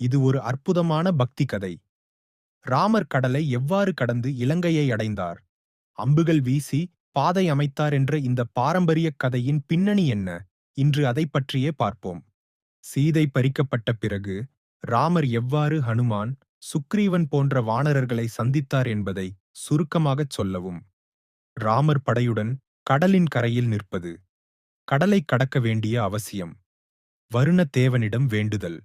இது ஒரு அற்புதமான பக்தி கதை. ராமர் கடலை எவ்வாறு கடந்து இலங்கையை அடைந்தார்? அம்புகள் வீசி பாதை அமைத்தார் என்ற இந்த பாரம்பரிய கதையின் பின்னணி என்ன? இன்று அதைப் பற்றியே பார்ப்போம். சீதை பறிக்கப்பட்ட பிறகு ராமர் எவ்வாறு ஹனுமான் சுக்ரீவன் போன்ற வானரர்களை சந்தித்தார் என்பதை சுருக்கமாகச் சொல்லவும். ராமர் படையுடன் கடலின் கரையில் நிற்பது. கடலை கடக்க வேண்டிய அவசியம். வருண தேவனிடம் வேண்டுதல்.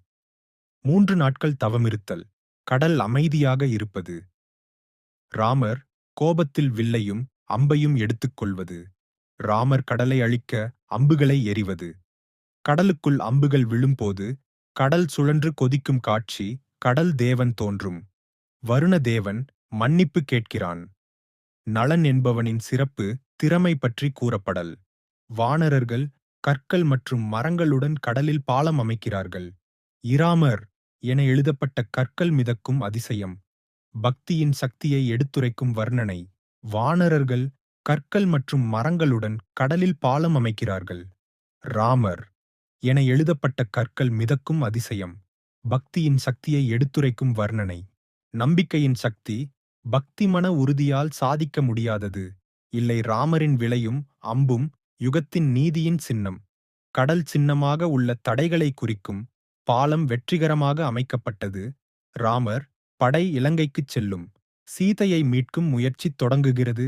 மூன்று நாட்கள் தவமிருத்தல் கடல் அமைதியாக இருப்பது. ராமர் கோபத்தில் வில்லையும் அம்பையும் எடுத்துக்கொள்வது. ராமர் கடலை அழிக்க அம்புகளை எறிவது. கடலுக்குள் அம்புகள் விழும்போது கடல் சுழன்று கொதிக்கும் காட்சி கடல் தேவன் தோன்றும். வருண தேவன் மன்னிப்பு கேட்கிறான். நளன் என்பவனின் சிறப்பு திறமை பற்றி கூறப்படல். வானரர்கள் கற்கள் மற்றும் மரங்களுடன் கடலில் பாலம் அமைக்கிறார்கள். இராமர் என எழுதப்பட்ட கற்கள் மிதக்கும் அதிசயம். பக்தியின் சக்தியை எடுத்துரைக்கும் வர்ணனை. வானரர்கள் கற்கள் மற்றும் மரங்களுடன் கடலில் பாலம் அமைக்கிறார்கள். ராமர் என எழுதப்பட்ட கற்கள் மிதக்கும் அதிசயம். பக்தியின் சக்தியை எடுத்துரைக்கும் வர்ணனை. நம்பிக்கையின் சக்தி பக்தி மன உறுதியால் சாதிக்க முடியாதது. இல்லை ராமரின் விலையும் அம்பும் யுகத்தின் நீதியின் சின்னம். கடல் சின்னமாக உள்ள தடைகளை குறிக்கும் பாலம் வெற்றிகரமாக அமைக்கப்பட்டது. ராமர் படை இலங்கைக்குச் செல்லும். சீதையை மீட்கும் முயற்சி தொடங்குகிறது.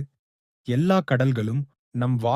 எல்லா கடல்களும் நம் வாழ்